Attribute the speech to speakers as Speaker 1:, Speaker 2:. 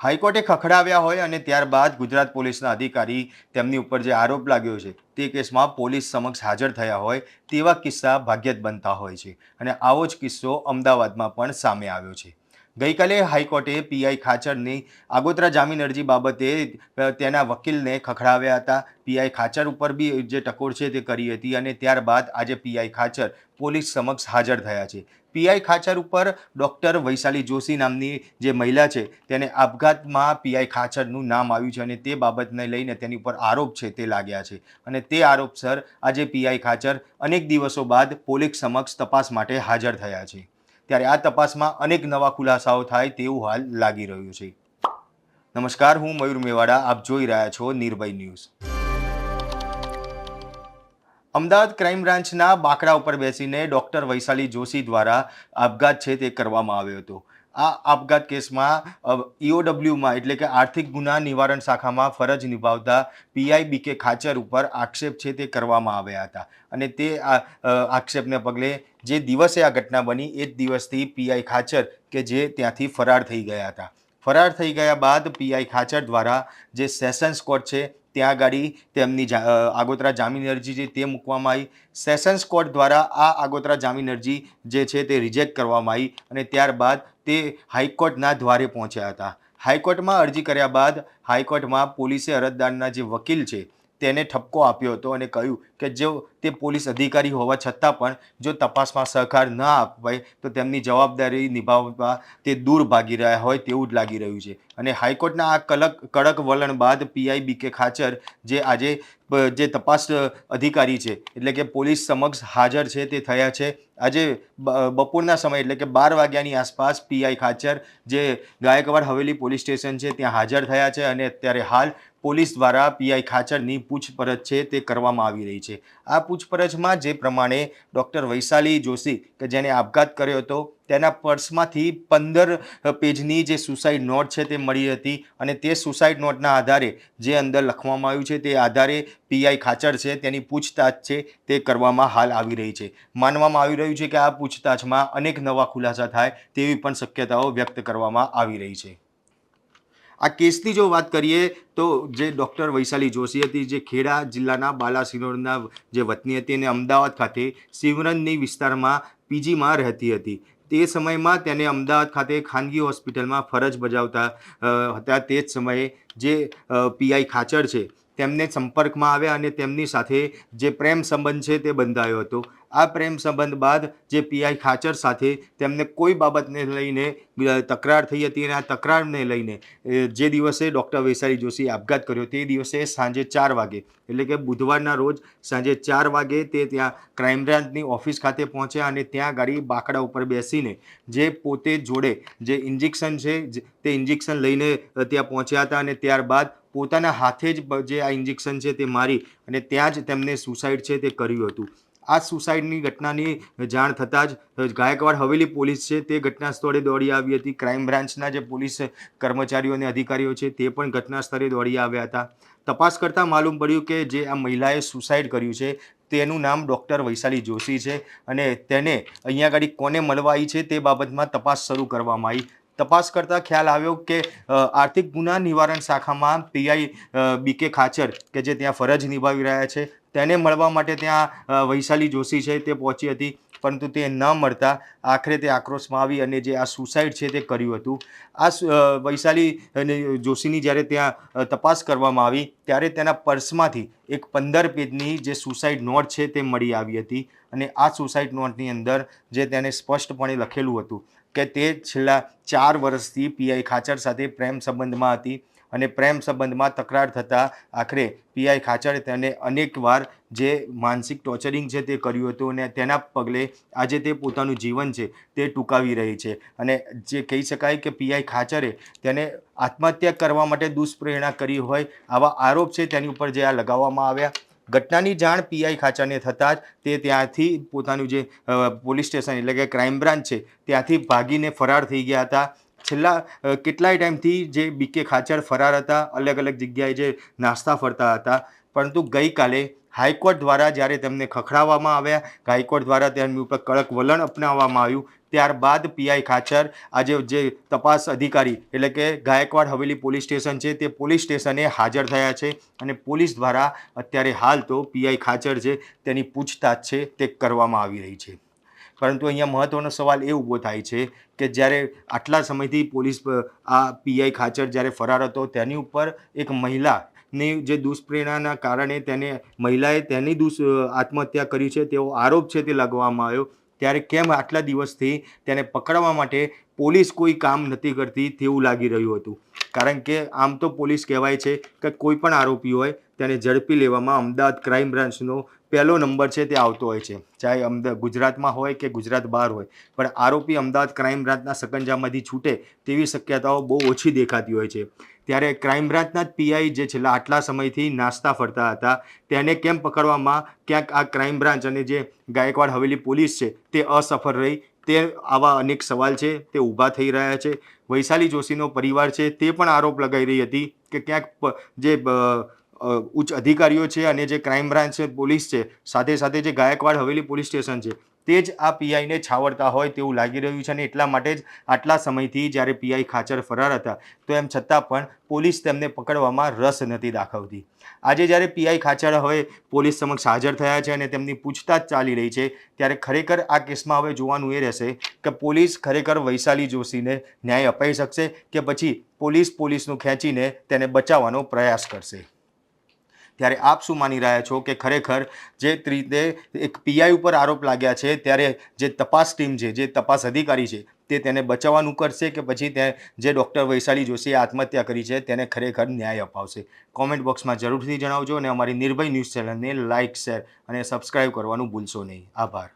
Speaker 1: હાઈકોર્ટે ખખડાવ્યા હોય અને ત્યારબાદ ગુજરાત પોલીસના અધિકારી તેમની ઉપર જે આરોપ લાગ્યો છે, તે કેસમાં પોલીસ સમક્ષ હાજર થયા હોય તેવા કિસ્સા ભાગ્યત બનતા હોય છે. અને આવો જ કિસ્સો અમદાવાદમાં પણ સામે આવ્યો છે. ગઈકાલે હાઈકોર્ટે પીઆઈ ખાચરની આગોતરા જામીન અરજી બાબતે તેના વકીલને ખખડાવ્યા હતા. પીઆઈ ખાચર ઉપર બી જે ટકોર છે તે કરી હતી અને ત્યારબાદ આજે પીઆઈ ખાચર પોલીસ સમક્ષ હાજર થયા છે. પીઆઈ ખાચર ઉપર ડૉક્ટર વૈશાલી જોશી નામની જે મહિલા છે, તેને આપઘાતમાં પીઆઈ ખાચરનું નામ આવ્યું છે અને તે બાબતને લઈને તેની ઉપર આરોપ છે તે લાગ્યા છે. અને તે આરોપસર આજે પીઆઈ ખાચર અનેક દિવસો બાદ પોલીસ સમક્ષ તપાસ માટે હાજર થયા છે. ત્યારે આ તપાસમાં અનેક નવા ખુલાસાઓ થાય તેવું હાલ લાગી રહ્યું છે. નમસ્કાર, હું મયુર મેવાડા, આપ જોઈ રહ્યા છો નિર્ભય ન્યૂઝ. અમદાવાદ ક્રાઇમ બ્રાન્ચના બાકડા ઉપર બેસીને ડૉક્ટર વૈશાલી જોશી દ્વારા આપઘાત છે તે કરવામાં આવ્યો હતો. આ આપઘાત કેસમાં ઈઓડબ્લ્યુમાં એટલે કે આર્થિક ગુના નિવારણ શાખામાં ફરજ નિભાવતા પીઆઈ બીકે ખાચર ઉપર આક્ષેપ છે તે કરવામાં આવ્યા હતા. અને તે આક્ષેપને પગલે જે દિવસે આ ઘટના બની એ જ દિવસથી પીઆઈ ખાચર કે જે ત્યાંથી ફરાર થઈ ગયા હતા. ફરાર થઈ ગયા બાદ પીઆઈ ખાચર દ્વારા જે સેશન્સ કોર્ટ છે ત્યાં ગાડી તેમની આગોતરા જામીન અરજી છે તે મૂકવામાં આવી. સેશન્સ કોર્ટ દ્વારા આ આગોતરા જામીન અરજી જે છે તે રિજેક્ટ કરવામાં આવી અને ત્યારબાદ તે હાઈકોર્ટના દ્વારે પહોંચ્યા હતા. હાઈકોર્ટમાં અરજી કર્યા બાદ હાઈકોર્ટમાં પોલીસે અરજદારના જે વકીલ છે તેને ઠપકો આપ્યો હતો અને કહ્યું કે જો તે પોલીસ અધિકારી હોવા છતાં પણ જો તપાસમાં સહકાર ન આપવાય તો તેમની જવાબદારી નિભાવવા તે દૂર ભાગી રહ્યા હોય તેવું જ લાગી રહ્યું છે. અને હાઈકોર્ટના આ કલક, કડક વલણ બાદ પીઆઈ બીકે ખાચર જે આજે જે તપાસ અધિકારી છે, એટલે કે પોલીસ સમક્ષ હાજર છે તે થયા છે. આજે બપોરના સમય એટલે કે બાર વાગ્યાની આસપાસ પીઆઈ ખાચર જે ગાયકવાડ હવેલી પોલીસ સ્ટેશન છે ત્યાં હાજર થયા છે અને અત્યારે હાલ પોલીસ દ્વારા પીઆઈ ખાચરની પૂછપરછ છે તે કરવામાં આવી રહી છે. આ પૂછપરછમાં જે પ્રમાણે ડૉક્ટર વૈશાલી જોશી, કે જેણે આપઘાત કર્યો હતો, તેના પર્સમાંથી પંદર પેજની જે સુસાઇડ નોટ છે તે મળી હતી અને તે સુસાઇડ નોટના આધારે જે અંદર લખવામાં આવ્યું છે તે આધારે પીઆઈ ખાચર છે તેની પૂછતાછ છે તે કરવામાં હાલ આવી રહી છે. માનવામાં આવી રહ્યું છે કે આ પૂછતાછમાં અનેક નવા ખુલાસા થાય તેવી પણ શક્યતાઓ વ્યક્ત કરવામાં આવી રહી છે. આ કેસની જો વાત કરીએ તો જે ડૉક્ટર વૈશાલી જોશી હતી, જે ખેડા જિલ્લાના બાલાસિનોરના જે વતની હતી અને અમદાવાદ ખાતે સિમરનની વિસ્તારમાં પીજીમાં રહેતી હતી. તે સમયમાં તેને અમદાવાદ ખાતે ખાનગી હોસ્પિટલમાં ફરજ બજાવતા હતા. તે જ સમયે જે પીઆઈ ખાચર છે, તેમને સંપર્કમાં આવ્યા અને તેમની સાથે જે પ્રેમ સંબંધ છે તે બંધાયો હતો. આ પ્રેમ સંબંધ બાદ જે પીઆઈ ખાચર સાથે તેમને કોઈ બાબતને લઈને તકરાર થઈ હતી અને આ તકરારને લઈને જે દિવસે ડૉક્ટર વૈશાલી જોશીએ આપઘાત કર્યો તે દિવસે સાંજે ચાર વાગે, એટલે કે બુધવારના રોજ સાંજે ચાર વાગે તે ત્યાં ક્રાઇમ બ્રાન્ચની ઓફિસ ખાતે પહોંચ્યા અને ત્યાં ગાડી બાકડા ઉપર બેસીને જે પોતે જોડે જે ઇન્જેક્શન છે તે ઇન્જેક્શન લઈને ત્યાં પહોંચ્યા હતા અને ત્યારબાદ પોતાના હાથે જ જે આ ઇન્જેક્શન છે તે મારી અને ત્યાં જ તેમને સુસાઇડ છે તે કર્યું હતું. આ સુસાઇડની ઘટનાની જાણ થતાં જ ગાયકવાડ હવેલી પોલીસ છે, તે ઘટના સ્થળે દોડી આવી હતી. ક્રાઇમ બ્રાન્ચના જે પોલીસ કર્મચારીઓ અને અધિકારીઓ છે, તે પણ ઘટના સ્થળે દોડી આવ્યા હતા. તપાસ કરતાં માલુમ પડ્યું કે જે આ મહિલાએ સુસાઇડ કર્યું છે, તેનું નામ ડૉક્ટર વૈશાલી જોશી છે અને તેને અહીંયા આગળ કોને મળવા આવી છે તે બાબતમાં તપાસ શરૂ કરવામાં આવી. તપાસ કરતાં ખ્યાલ આવ્યો કે આર્થિક ગુના નિવારણ શાખામાં પીઆઈ બીકે ખાચર, કે જે ત્યાં ફરજ નિભાવી રહ્યા છે, તેને મળવા માટે ત્યાં વૈશાલી જોશી છે તે પહોંચી હતી, પરંતુ તે ન મળતા આખરે તે આક્રોશમાં આવી અને જે આ સુસાઇડ છે તે કર્યું હતું. આ વૈશાલી જોશીની જ્યારે ત્યાં તપાસ કરવામાં આવી, ત્યારે તેના પર્સમાંથી એક પંદર પેજની જે સુસાઇડ નોટ છે તે મળી આવી હતી અને આ સુસાઇડ નોટની અંદર જે તેને સ્પષ્ટપણે લખેલું હતું. કે તે છેલ્લા ચાર વર્ષથી પીઆઈ ખાચર સાથે પ્રેમ સંબંધમાં હતી અને પ્રેમ સંબંધમાં તકરાર થતાં આખરે પીઆઈ ખાચરે તેને અનેકવાર જે માનસિક ટોર્ચરિંગ છે તે કર્યું હતું અને તેના પગલે આજે તે પોતાનું જીવન છે તે ટૂંકાવી રહી છે. અને જે કહી શકાય કે પીઆઈ ખાચરે તેને આત્મહત્યા કરવા માટે દુષ્પ્રેરણા કરી હોય આવા આરોપ છે તેની ઉપર જે આ લગાવવામાં આવ્યા. ઘટનાની જાણ પીઆઈ ખાચાને થતાં જ તે ત્યાંથી પોતાનું જે પોલીસ સ્ટેશન એટલે કે ક્રાઇમ બ્રાન્ચ છે, ત્યાંથી ભાગીને ફરાર થઈ ગયા હતા. છેલ્લા કેટલાય ટાઈમથી જે બીકે ખાચર ફરાર હતા અલગ અલગ જગ્યાએ જે નાસ્તા ફરતા હતા. પરંતુ ગઈકાલે હાઈકોર્ટ દ્વારા જ્યારે તેમને ખખડાવવામાં આવ્યા, હાઈકોર્ટ દ્વારા તેમની ઉપર કડક વલણ અપનાવવામાં આવ્યું. ત્યારબાદ પીઆઈ ખાચર, આજે જે તપાસ અધિકારી એટલે કે ગાયકવાડ હવેલી પોલીસ સ્ટેશન છે, તે પોલીસ સ્ટેશને હાજર થયા છે અને પોલીસ દ્વારા અત્યારે હાલ તો પીઆઈ ખાચર છે તેની પૂછતાછ છે તે કરવામાં આવી રહી છે. પરંતુ અહીંયા મહત્ત્વનો સવાલ એ ઊભો થાય છે કે જ્યારે આટલા સમયથી પોલીસ, આ પીઆઈ ખાચર જ્યારે ફરાર હતો, તેની ઉપર એક મહિલાની જે દુષ્પ્રેરણાના કારણે તેને મહિલાએ તેની દુષ આત્મહત્યા કરી છે તેવો આરોપ છે તે લગાવવામાં આવ્યો. ત્યારે કેમ આટલા દિવસથી તેને પકડવા માટે પોલીસ કોઈ કામ નથી કરતી તેવું લાગી રહ્યું હતું? કારણ કે આમ તો પોલીસ કહેવાય છે કે કોઈ પણ આરોપી હોય તેને ઝડપી લેવામાં અમદાવાદ ક્રાઇમ બ્રાન્ચનો પહેલો નંબર છે તે આવતો હોય છે. ચાહે અમદાવાદ ગુજરાતમાં હોય કે ગુજરાત બહાર હોય. પણ આરોપી અમદાવાદ ક્રાઇમ બ્રાન્ચના સકંજામાંથી છૂટે તેવી શક્યતાઓ બહુ ઓછી દેખાતી હોય છે. ત્યારે ક્રાઇમ બ્રાન્ચના જ પીઆઈ જે છેલ્લા આટલા સમયથી નાસ્તા ફરતા હતા, તેને કેમ પકડવામાં ક્યાંક આ ક્રાઇમ બ્રાન્ચ અને જે ગાયકવાડ હવેલી પોલીસ છે તે અસફળ રહી? તે આવા અનેક સવાલ છે, તે ઊભા થઈ રહ્યા છે. વૈશાલી જોશીનો પરિવાર છે તે પણ આરોપ લગાવી રહી હતી કે ક્યાંક જે ઉચ્ચ અધિકારીઓ છે અને જે ક્રાઇમ બ્રાન્ચ પોલીસ છે, સાથે સાથે જે ગાયકવાડ હવેલી પોલીસ સ્ટેશન છે તે જ આ પીઆઈને છાવરતા હોય તેવું લાગી રહ્યું છે અને એટલા માટે જ આટલા સમયથી જ્યારે પીઆઈ ખાચર ફરાર હતા, તો એમ છતાં પણ પોલીસ તેમને પકડવામાં રસ નથી દાખવતી. આજે જ્યારે પીઆઈ ખાચર હવે પોલીસ સમક્ષ હાજર થયા છે અને તેમની પૂછતાછ ચાલી રહી છે, ત્યારે ખરેખર આ કેસમાં હવે જોવાનું એ રહેશે કે પોલીસ ખરેખર વૈશાલી જોશીને ન્યાય અપાઈ શકશે કે પછી પોલીસ પોલીસનું ખેંચીને તેને બચાવવાનો પ્રયાસ કરશે. ત્યારે આપ શું માની રહ્યા છો કે ખરેખર જે રીતે એક પીઆઈ ઉપર આરોપ લાગ્યા છે, ત્યારે જે તપાસ ટીમ છે, જે તપાસ અધિકારી છે, તે તેને બચાવવાનું કરશે કે પછી તે જે ડૉક્ટર વૈશાલી જોશીએ આત્મહત્યા કરી છે, તેને ખરેખર ન્યાય અપાવશે? કોમેન્ટ બોક્સમાં જરૂરથી જણાવજો અને અમારી નિર્ભય ન્યૂઝ ચેનલને લાઇક, શેર અને સબસ્ક્રાઇબ કરવાનું ભૂલશો નહીં. આભાર.